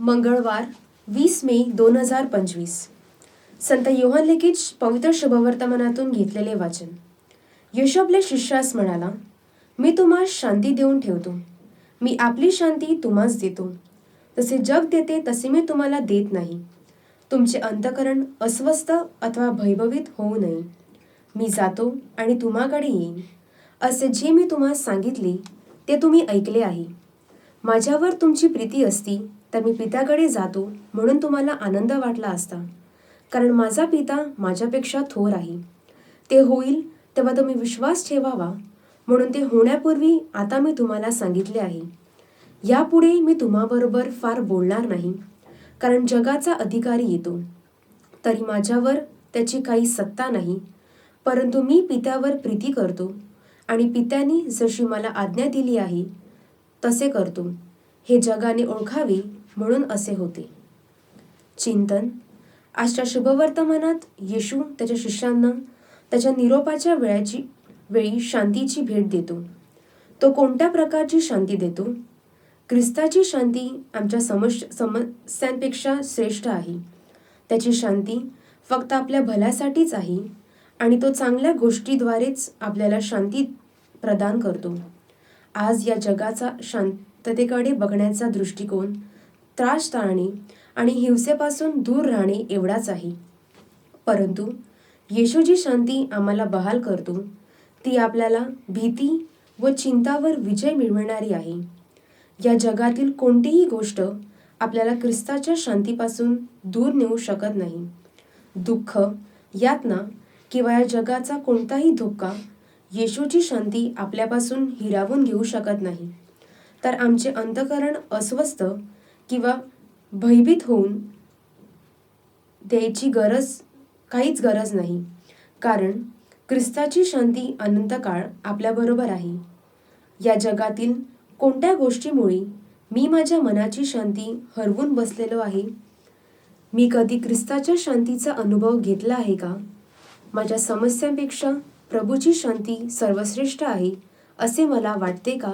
मंगळवार वीस मे दोन हजार पंचवीस. संत योहान लिखित पवित्र शुभवर्तमानातून घेतलेले वाचन. येशू आपल्या शिष्यास म्हणाला मी तुम्हास शांती देऊन ठेवतो. मी आपली शांती तुम्हास देतो. जसे जग देते तसे मी तुम्हाला देत नाही. तुमचे अंतकरण अस्वस्थ अथवा भयभवीत होऊ नये. मी जातो आणि तुम्हाकडे येईन. असे जे मी तुम्हाला सांगितले ते तुम्ही ऐकले आहे. माझ्यावर तुमची प्रीती असती. तर मी पित्याकडे जातो म्हणून तुम्हाला आनंद वाटला असता. कारण माझा पिता माझ्यापेक्षा थोर आहे. ते होईल तेव्हा तुम्ही विश्वास ठेवावा म्हणून ते होण्यापूर्वी आता मी तुम्हाला सांगितले आहे. यापुढे मी तुम्हाबरोबर फार बोलणार नाही कारण जगाचा अधिकारी येतो. तरी माझ्यावर त्याची काही सत्ता नाही परंतु मी पित्यावर प्रीती करतो आणि पित्याने जशी मला आज्ञा दिली आहे तसे करतो. हे जगाने ओळखावे म्हणून असे होते. चिंतन. आजच्या शुभवर्तमानात येशू त्याच्या शिष्यांना त्याच्या निरोपाच्या वेळाची वेळी शांतीची भेट देतो. तो कोणत्या प्रकारची शांती देतो? ख्रिस्ताची शांती आमच्या समश समस्यांपेक्षा श्रेष्ठ आहे. त्याची शांती फक्त आपल्या भल्यासाठीच आहे आणि तो चांगल्या गोष्टीद्वारेच आपल्याला शांती प्रदान करतो. आज या जगाचा शांततेकडे बघण्याचा दृष्टिकोन त्रास टाळणे आणि हिंसेपासून दूर राहणे एवढाच आहे. परंतु येशू जी शांती आम्हाला बहाल करतो. ती आपल्याला भीती व चिंतावर विजय मिळवणारी आहे. या जगातील कोणतीही गोष्ट आपल्याला ख्रिस्ताच्या शांतीपासून दूर नेऊ शकत नाही. दुःख यातना किंवा या जगाचा कोणताही धोका येशूची शांती आपल्यापासून हिरावून घेऊ शकत नाही. तर आमचे अंतकरण अस्वस्थ किंवा भयभीत होऊन द्यायची गरज काहीच गरज नाही. कारण ख्रिस्ताची शांती अनंतकाळ आपल्याबरोबर आहे. या जगातील कोणत्या गोष्टीमुळे मी माझ्या मनाची शांती हरवून बसलेलो आहे? मी कधी ख्रिस्ताच्या शांतीचा अनुभव घेतला आहे का? माझ्या समस्यांपेक्षा प्रभूची शांती सर्वश्रेष्ठ आहे असे मला वाटते का?